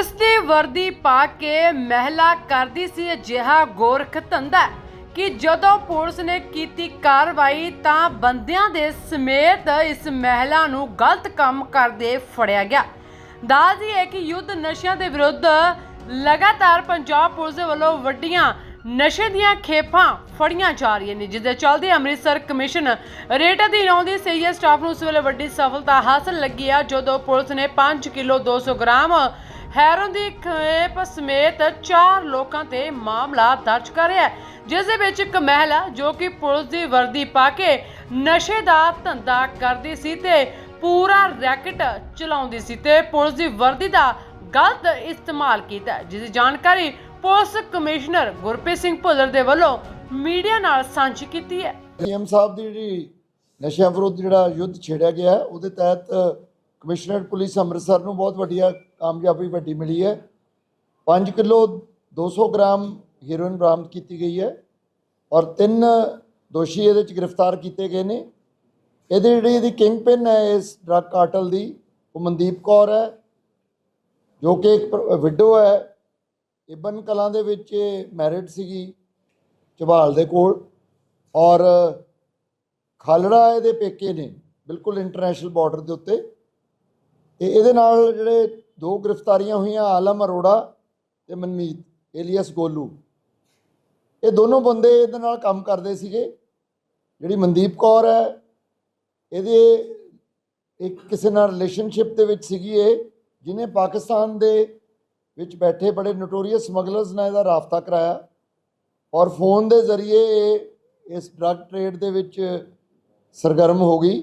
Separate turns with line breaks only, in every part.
Police ਦੀ ਵਰਦੀ ਪਾ ਕੇ ਮਹਿਲਾ ਕਰਦੀ ਸੀ ਅਜਿਹਾ ਗੋਰਖ ਧੰਦਾ ਕਿ ਜਦੋਂ ਪੁਲਿਸ ਨੇ ਕੀਤੀ ਕਾਰਵਾਈ ਤਾਂ ਬੰਦਿਆਂ ਦੇ ਸਮੇਤ ਇਸ ਮਹਿਲਾ ਨੂੰ ਗਲਤ ਕੰਮ ਕਰਦੇ ਫੜਿਆ ਗਿਆ। ਦੱਸਦੀ ਹੈ ਕਿ ਯੁੱਧ ਨਸ਼ਿਆਂ ਦੇ ਵਿਰੁੱਧ ਲਗਾਤਾਰ ਪੰਜਾਬ ਪੁਲਿਸ ਦੇ ਵੱਲੋਂ ਵੱਡੀਆਂ ਨਸ਼ੇ ਦੀਆਂ ਖੇਪਾਂ ਫੜੀਆਂ ਜਾ ਰਹੀਆਂ ਨੇ, ਜਿਸ ਦੇ ਚੱਲਦੇ ਅੰਮ੍ਰਿਤਸਰ ਕਮਿਸ਼ਨ ਰੇਟ ਅਧੀਨ ਆਉਂਦੀ ਸੀਏ ਸਟਾਫ ਨੂੰ ਉਸ ਵੇਲੇ ਵੱਡੀ ਸਫਲਤਾ ਹਾਸਲ ਲੱਗੀ ਆ, ਜਦੋਂ ਪੁਲਿਸ ਨੇ 5 ਕਿਲੋ 200 ਗ੍ਰਾਮ ਹੈਰੋਨ ਦੀ ਖੇਪ ਸਮੇਤ 4 ਲੋਕਾਂ ਤੇ ਮਾਮਲਾ ਦਰਜ ਕਰਿਆ ਜਿਸ ਦੇ ਵਿੱਚ ਇੱਕ ਮਹਿਲਾ ਜੋ ਕਿ ਪੁਲਿਸ ਦੀ ਵਰਦੀ ਪਾ ਕੇ ਨਸ਼ੇ ਦਾ ਧੰਦਾ ਕਰਦੀ ਸੀ ਤੇ ਪੂਰਾ ਰੈਕਟ ਚਲਾਉਂਦੀ ਸੀ ਤੇ ਪੁਲਿਸ ਦੀ ਵਰਦੀ ਦਾ ਗਲਤ ਇਸਤੇਮਾਲ ਕੀਤਾ ਜਿਸ ਦੀ ਜਾਣਕਾਰੀ ਪੁਲਿਸ ਕਮਿਸ਼ਨਰ ਗੁਰਪ੍ਰੀਤ ਸਿੰਘ ਭੁੱਲਰ ਦੇ ਵੱਲੋਂ ਮੀਡੀਆ ਨਾਲ ਸਾਂਝੀ ਕੀਤੀ ਹੈ।
ਸੀਐਮ ਸਾਹਿਬ ਦੀ ਜਿਹੜੀ ਨਸ਼ਿਆਂ ਵਿਰੁੱਧ ਜਿਹੜਾ ਯੁੱਧ ਛੇੜਿਆ ਗਿਆ ਉਹਦੇ ਤਹਿਤ ਕਮਿਸ਼ਨਰ ਪੁਲਿਸ ਅੰਮ੍ਰਿਤਸਰ ਨੂੰ ਬਹੁਤ ਵੱਡੀਆ ਕਾਮਯਾਬੀ ਵੱਡੀ ਮਿਲੀ ਹੈ। 5 ਕਿਲੋ 200 ਗ੍ਰਾਮ ਹੀਰੋਇਨ ਬਰਾਮਦ ਕੀਤੀ ਗਈ ਹੈ ਔਰ ਤਿੰਨ ਦੋਸ਼ੀ ਇਹਦੇ ਚ ਗ੍ਰਿਫਤਾਰ ਕੀਤੇ ਗਏ ਨੇ। ਇਹਦੇ ਜਿਹੜੀ ਇਹਦੀ ਕਿੰਗ ਪਿਨ ਹੈ, ਇਸ ਡਰੱਗ ਕਾਰਟਲ ਦੀ, ਉਹ ਮਨਦੀਪ ਕੌਰ ਹੈ, ਜੋ ਕਿ ਇੱਕ ਵਿਡੋ ਹੈ। ਇਬਨ ਕਲਾਂ ਦੇ ਵਿੱਚ ਮੈਰਿਡ ਸੀਗੀ ਝਬਾਲ ਦੇ ਕੋਲ ਔਰ ਖਾਲੜਾ ਇਹਦੇ ਪੇਕੇ ਨੇ, ਬਿਲਕੁਲ ਇੰਟਰਨੈਸ਼ਨਲ ਬਾਰਡਰ ਦੇ ਉੱਤੇ। ਤੇ ਇਹਦੇ ਨਾਲ ਜਿਹੜੇ ਦੋ ਗ੍ਰਿਫਤਾਰੀਆਂ ਹੋਈਆਂ, ਆਲਮ ਅਰੋੜਾ ਤੇ ਮਨਮੀਤ, ਏਲੀਅਸ ਗੋਲੂ। ਇਹ ਦੋਨੋਂ ਬੰਦੇ ਇਹਦੇ ਨਾਲ ਕੰਮ ਕਰਦੇ ਸੀਗੇ। ਜਿਹੜੀ ਮਨਦੀਪ ਕੌਰ ਹੈ, ਇਹਦੇ ਇੱਕ ਕਿਸੇ ਨਾਲ ਰਿਲੇਸ਼ਨਸ਼ਿਪ ਦੇ ਵਿੱਚ ਸੀਗੀ ਇਹ, ਜਿਹਨੇ ਪਾਕਿਸਤਾਨ ਦੇ ਵਿੱਚ ਬੈਠੇ ਬੜੇ ਨੋਟੋਰੀਅਸ ਸਮਗਲਰਸ ਨਾਲ ਇਹਦਾ ਰਾਬਤਾ ਕਰਾਇਆ। ਔਰ ਫੋਨ ਦੇ ਜ਼ਰੀਏ ਇਹ ਇਸ ਡਰੱਗ ਟ੍ਰੇਡ ਦੇ ਵਿੱਚ ਸਰਗਰਮ ਹੋ ਗਈ।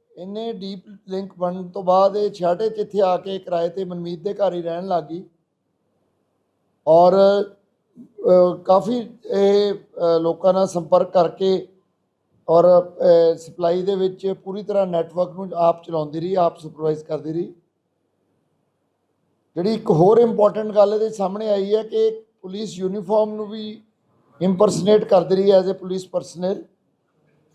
ਇੰਨੇ ਡੀਪ ਲਿੰਕ ਬਣਨ ਤੋਂ ਬਾਅਦ ਇਹ ਛਾਟੇ ਚ ਇੱਥੇ ਆ ਕੇ ਕਿਰਾਏ ਤੇ ਮਨਮੀਤ ਦੇ ਘਰ ਹੀ ਰਹਿਣ ਲੱਗੀ ਔਰ ਕਾਫੀ ਇਹ ਲੋਕਾਂ ਨਾਲ ਸੰਪਰਕ ਕਰਕੇ ਔਰ ਸਪਲਾਈ ਦੇ ਵਿੱਚ ਪੂਰੀ ਤਰ੍ਹਾਂ ਨੈਟਵਰਕ ਨੂੰ ਆਪ ਚਲਾਉਂਦੀ ਰਹੀ, ਆਪ ਸੁਪਰਵਾਈਜ਼ ਕਰਦੀ ਰਹੀ। ਜਿਹੜੀ ਇੱਕ ਹੋਰ ਇੰਪੋਰਟੈਂਟ ਗੱਲ ਇਹਦੇ ਸਾਹਮਣੇ ਆਈ ਹੈ ਕਿ ਪੁਲਿਸ ਯੂਨੀਫਾਰਮ ਨੂੰ ਵੀ ਇੰਪਰਸਨੇਟ ਕਰਦੀ ਰਹੀ ਐਜ਼ ਅ ਪੁਲਿਸ ਪਰਸਨਲ।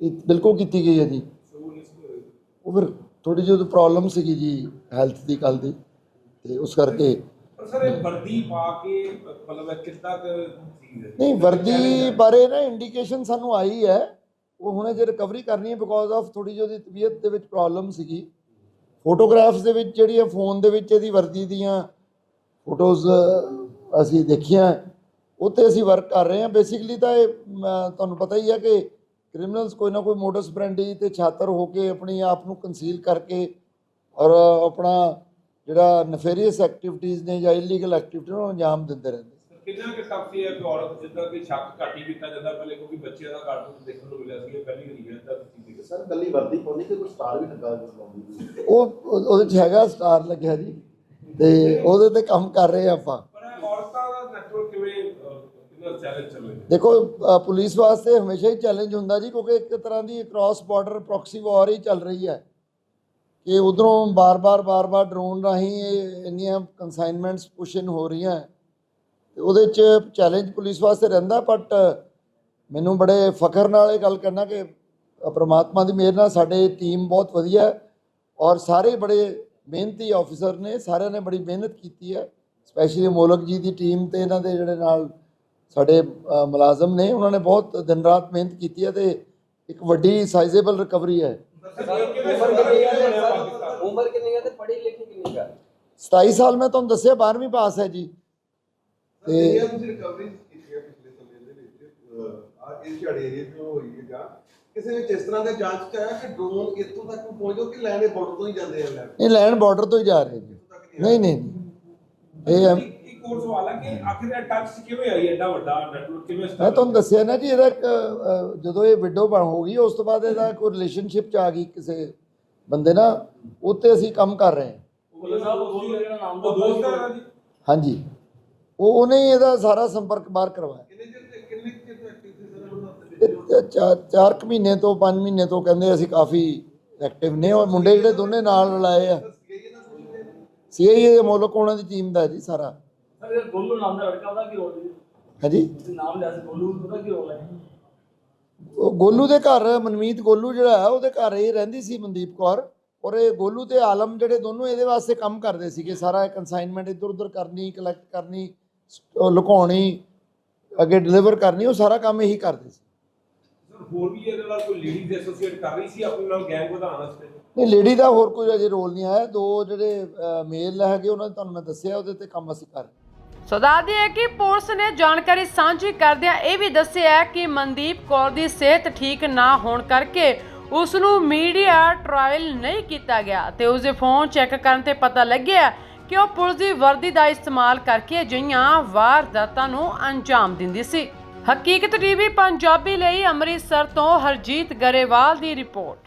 ਬਿਲਕੁਲ ਕੀਤੀ ਗਈ ਹੈ ਜੀ।
ਉਹ
ਫਿਰ ਥੋੜੀ ਜਿਹੀ ਪ੍ਰੋਬਲਮ ਸੀਗੀ ਜੀ ਹੈਲਥ ਦੀ ਕੱਲ ਦੀ ਤੇ ਉਸ ਕਰਕੇ।
ਸਰ ਇਹ ਵਰਦੀ ਪਾ ਕੇ ਮਤਲਬ ਕਿੱਦਾਂ ਚੀਜ਼ ਹੈ?
ਨਹੀਂ ਵਰਦੀ ਬਾਰੇ ਨਾ ਇੰਡੀਕੇਸ਼ਨ ਸਾਨੂੰ ਆਈ ਹੈ। ਉਹ ਹੁਣੇ ਜੇ ਰਿਕਵਰੀ ਕਰਨੀ ਹੈ ਬਿਕੋਜ਼ ਆਫ ਥੋੜੀ ਜਿਹੀ ਉਹਦੀ ਤਬੀਅਤ ਦੇ ਵਿੱਚ ਪ੍ਰੋਬਲਮ ਸੀਗੀ। ਫੋਟੋਗ੍ਰਾਫਸ ਦੇ ਵਿੱਚ ਜਿਹੜੀਆਂ ਫੋਨ ਦੇ ਵਿੱਚ ਇਹਦੀ ਵਰਦੀ ਦੀਆਂ ਫੋਟੋਜ਼ ਅਸੀਂ ਦੇਖੀਆਂ। ਉਹ 'ਤੇ ਅਸੀਂ ਵਰਕ ਕਰ ਰਹੇ ਹਾਂ। ਬੇਸਿਕਲੀ ਤਾਂ ਇਹ ਤੁਹਾਨੂੰ ਪਤਾ ਹੀ ਹੈ ਕਿ ਕ੍ਰਿਮੀਨਲਸ ਕੋਈ ਨਾ ਕੋਈ ਮੋਡਸ ਬ੍ਰੈਂਡੀ ਤੇ ਛਾਤਰ ਹੋ ਕੇ ਆਪਣੀ ਆਪ ਨੂੰ ਕੰਸੀਲ ਕਰਕੇ ਔਰ ਆਪਣਾ ਜਿਹੜਾ ਨਫੇਰੀਅਸ ਐਕਟੀਵਿਟੀਜ਼ ਨੇ ਜਾਂ ਇਲੀਗਲ ਐਕਟੀਵਿਟੀ ਨੂੰ ਅੰਜਾਮ ਦਿੰਦੇ ਰਹਿੰਦੇ।
ਕਿੰਨਾ ਕਿ ਟਫ ਹੈ ਕਿ ਔਰਤ ਜਿੱਦਾਂ ਕਿ ਸ਼ੱਕ ਘੱਟ ਹੀ ਕੀਤਾ ਜਾਂਦਾ ਪਹਿਲੇ ਕਿਉਂਕਿ ਬੱਚਿਆਂ ਦਾ ਕਾਰਟੂਨ ਦੇਖਣ ਨੂੰ ਮਿਲਿਆ ਸੀ ਇਹ ਪਹਿਲੀ ਵਾਰੀ ਹੈ ਤਾਂ ਤੁਸੀਂ
ਸਰ ਗੱਲੀ ਵਰਦੀ ਪਾਉਂਦੀ ਕਿ ਕੋਈ ਸਟਾਰ ਵੀ ਲੱਗਾ ਹੋਇਆ ਲਾਉਂਦੀ
ਉਹ ਉਹ- ਉਹਦੇ 'ਚ ਹੈਗਾ ਸਟਾਰ ਲੱਗਿਆ ਜੀ ਤੇ ਉਹਦੇ ਤੇ ਕੰਮ ਕਰ ਰਹੇ ਆ ਆਪਾਂ
ਪਰ ਇਹ ਔਰਤਾਂ ਦਾ ਨੈਟਵਰਕ ਕਿਵੇਂ ਅਹ, ਕਿੰਨਾ ਚੈਲੰਜ ਚੱਲ ਰਿਹਾ ਹੈ
ਦੇਖੋ ਪੁਲਿਸ ਵਾਸਤੇ ਹਮੇਸ਼ਾ ਹੀ ਚੈਲੰਜ ਹੁੰਦਾ ਜੀ ਕਿਉਂਕਿ ਇੱਕ ਤਰ੍ਹਾਂ ਦੀ ਕ੍ਰਾਸ ਬਾਰਡਰ ਪ੍ਰੋਕਸੀ ਵਾਰ ਹੀ ਚੱਲ ਰਹੀ ਹੈ। ਕਿ ਉਧਰੋਂ ਬਾਰ-ਬਾਰ ਬਾਰ-ਬਾਰ ਡਰੋਨ ਰਾਹੀਂ ਇਹ ਇੰਨੀਆਂ ਕਨਸਾਈਨਮੈਂਟਸ ਪੁਸ਼ਨ ਹੋ ਰਹੀਆਂ। ਤੇ ਉਹਦੇ 'ਚ ਚੈਲੰਜ ਪੁਲਿਸ ਵਾਸਤੇ ਰਹਿੰਦਾ ਬਟ ਮੈਨੂੰ ਬੜੇ ਫਖਰ ਨਾਲ ਇਹ ਗੱਲ ਕਰਨਾ ਕਿ ਅ, ਪ੍ਰਮਾਤਮਾ ਦੀ ਮਿਹਰ ਨਾਲ ਸਾਡੇ ਟੀਮ ਬਹੁਤ ਵਧੀਆ ਹੈ ਔਰ ਸਾਰੇ ਬੜੇ ਮਿਹਨਤੀ ਆਫੀਸਰ ਨੇ ਸਾਰਿਆਂ ਨੇ ਬੜੀ ਮਿਹਨਤ ਕੀਤੀ ਹੈ। ਸਪੈਸ਼ਲੀ ਮੋਲਕ ਜੀ ਦੀ ਟੀਮ ਤੇ ਇਹਨਾਂ ਦੇ ਜਿਹੜੇ ਨਾਲ ਸਾਡੇ ਮੁਲਾਜ਼ਮ ਨੇ ਉਹਨਾਂ ਨੇ ਬਹੁਤ ਦਿਨ ਰਾਤ ਮਿਹਨਤ ਕੀਤੀ ਹੈ ਤੇ ਇੱਕ ਵੱਡੀ ਸਾਈਜ਼ੇਬਲ ਰਿਕਵਰੀ ਹੈ।
ਉਮਰ ਕਿੰਨੀ ਹੈ ਤੇ ਪੜ੍ਹੀ ਲਿਖੀ ਕਿੰਨੀ ਹੈ?
27 ਸਾਲ ਮੈਂ ਤੁਹਾਨੂੰ ਦੱਸਿਆ 12ਵੀਂ ਪਾਸ ਹੈ ਜੀ। ਤੇ
ਜਿਹੜੀਆਂ ਤੁਸੀਂ ਰਿਕਵਰੀ ਕੀਤੀਆਂ ਪਿਛਲੇ ਸਮੇਂ ਦੇ ਵਿੱਚ? ਆ ਇਸ ਝਾੜੇ ਏਰੀਆ ਤੋਂ ਹੋਈ ਹੈ ਜਾਂ ਕਿਸੇ ਵਿੱਚ ਇਸ ਤਰ੍ਹਾਂ ਦੇ ਜਾਂਚ ਚ ਆਇਆ ਕਿ ਡਰੋਨ ਇੱਥੋਂ ਤੱਕ ਪਹੁੰਚ ਕਿ ਲੈਣੇ ਬਾਰਡਰ ਤੋਂ ਹੀ ਜਾਂਦੇ ਆ ਲੈਣ?
ਇਹ ਲੈਂਡ ਬਾਰਡਰ ਤੋਂ ਹੀ ਜਾ ਰਹੇ ਜੀ
ਨਹੀਂ
ਨਹੀਂ। ਇਹ
ਹੋਰ ਸਵਾਲ ਹੈ ਕਿ ਆਖਿਰ ਇਹ ਟੱਚ ਕਿਵੇਂ ਆਈ ਐਡਾ ਵੱਡਾ ਨੈਟਵਰਕ ਕਿਵੇਂ
ਮੈਂ ਤੁਹਾਨੂੰ ਦੱਸਿਆ ਨਾ ਜੀ ਇਹਦਾ ਇੱਕ, ਅ, ਜਦੋਂ ਇਹ ਵਿਡੋ ਬਣ ਹੋ ਗਈ ਉਸ ਤੋਂ ਬਾਅਦ ਇਹਦਾ ਕੋਈ ਰਿਲੇਸ਼ਨਸ਼ਿਪ ਚ ਆ ਗਈ ਕਿਸੇ ਬੰਦੇ ਨਾਲ ਉੱਤੇ ਅਸੀਂ ਕੰਮ ਕਰ ਰਹੇ ਹਾਂ।
ਉਹ ਸਾਹਿਬ ਉਹ ਜਿਹੜਾ ਨਾਮ ਦਾ ਦੋਸਤ ਹੈ ਜੀ।
ਹਾਂਜੀ। ਉਹ ਉਹਨੇ ਹੀ ਇਹਦਾ ਸਾਰਾ ਸੰਪਰਕ ਬਾਹਰ ਕਰਵਾਇਆ।
ਕਿੰਨੇ ਚਿਰ ਤੇ ਕਿੰਨੇ ਕੁ ਚਿਰ ਤੋਂ ਐਕਟਿਵ ਸੀ ਸਰ ਉਹਨਾਂ ਦੇ
ਇਹ ਚ- ਚਾਰ ਚਾਰ ਕੁ ਮਹੀਨੇ ਤੋਂ 5 ਮਹੀਨੇ ਤੋਂ ਕਹਿੰਦੇ ਅਸੀਂ ਕਾਫੀ ਐਕਟਿਵ ਨੇ ਔਰ ਮੁੰਡੇ ਜਿਹੜੇ ਦੋਨੇ ਨਾਲ ਰਲਾਏ ਆ।
ਸੀਆਈਏ ਦਾ ਸੋਚਦੇ
ਸੀਆਈਏ ਦੇ ਮੁਲਕ ਉਹਨਾਂ ਦੀ ਟੀਮ ਦਾ ਜੀ ਸਾਰਾ।
ਸਰ ਇਹ ਗੋਲੂ ਨਾਮ ਦਾ ਲੜਕਾ ਉਹਦਾ ਕੀ ਰੋਲ ਹੈ
ਹਾਂਜੀ?
ਤੁਸੀਂ ਨਾਮ ਲਿਆ ਸੀ ਗੋਲੂ ਉਹਦਾ ਕੀ ਰੋਲ ਹੈ?
ਉਹ ਗੋਲੂ ਦੇ ਘਰ ਮਨਮੀਤ ਗੋਲੂ ਜਿਹੜਾ ਹੈ ਉਹਦੇ ਘਰ ਇਹ ਰਹਿੰਦੀ ਸੀ ਮਨਦੀਪ ਕੌਰ ਔਰ ਇਹ ਗੋਲੂ ਤੇ ਆਲਮ ਜਿਹੜੇ ਦੋਨੋਂ ਇਹਦੇ ਵਾਸਤੇ ਕੰਮ ਕਰਦੇ ਸੀਗੇ। ਸਾਰਾ ਕਨਸਾਈਨਮੈਂਟ ਇੱਧਰ ਉੱਧਰ ਕਰਨੀ ਕਲੈਕਟ ਕਰਨੀ ਲੁਕਾਉਣੀ ਅੱਗੇ ਡਿਲੀਵਰ ਕਰਨੀ ਉਹ ਸਾਰਾ ਕੰਮ ਇਹੀ ਕਰਦੇ ਸੀ।
ਹੋਰ ਵੀ ਇਹਦੇ ਨਾਲ ਕੋਈ ਲੇਡੀਜ਼ ਐਸੋਸੀਏਟ ਕਰ ਰਹੀ ਸੀ ਆਪਣੇ ਨਾਲ ਗੈਂਗ ਵਧਾਉਣ ਵਾਸਤੇ?
ਨਹੀਂ ਲੇਡੀ ਦਾ ਹੋਰ ਕੋਈ ਅਜੇ ਰੋਲ ਨਹੀਂ ਆਇਆ। ਦੋ ਜਿਹੜੇ ਮੇਲ ਹੈਗੇ ਉਹਨਾਂ ਤੁਹਾਨੂੰ ਮੈਂ ਦੱਸਿਆ ਉਹਦੇ ਤੇ ਕੰਮ ਅਸੀਂ ਕਰ ਰਹੇ।
ਸੋ ਦੱਸਦੀ ਹੈ ਕਿ ਪੁਲਿਸ ਨੇ ਜਾਣਕਾਰੀ ਸਾਂਝੀ ਕਰਦਿਆਂ ਇਹ ਵੀ ਦੱਸਿਆ ਕਿ ਮਨਦੀਪ ਕੌਰ ਦੀ ਸਿਹਤ ਠੀਕ ਨਾ ਹੋਣ ਕਰਕੇ ਉਸ ਨੂੰ ਮੀਡੀਆ ਟ੍ਰਾਇਲ ਨਹੀਂ ਕੀਤਾ ਗਿਆ ਤੇ ਉਸ ਦੇ ਫੋਨ ਚੈੱਕ ਕਰਨ ਤੇ ਪਤਾ ਲੱਗਿਆ ਕਿ ਉਹ ਪੁਲਿਸ ਦੀ ਵਰਦੀ ਦਾ ਇਸਤੇਮਾਲ ਕਰਕੇ ਅਜਿਹੀਆਂ ਵਾਰਦਾਤਾਂ ਨੂੰ ਅੰਜਾਮ ਦਿੰਦੀ ਸੀ। ਹਕੀਕਤ ਟੀਵੀ ਪੰਜਾਬੀ ਲਈ ਅੰਮ੍ਰਿਤਸਰ ਤੋਂ ਹਰਜੀਤ ਗਰੇਵਾਲ ਦੀ ਰਿਪੋਰਟ।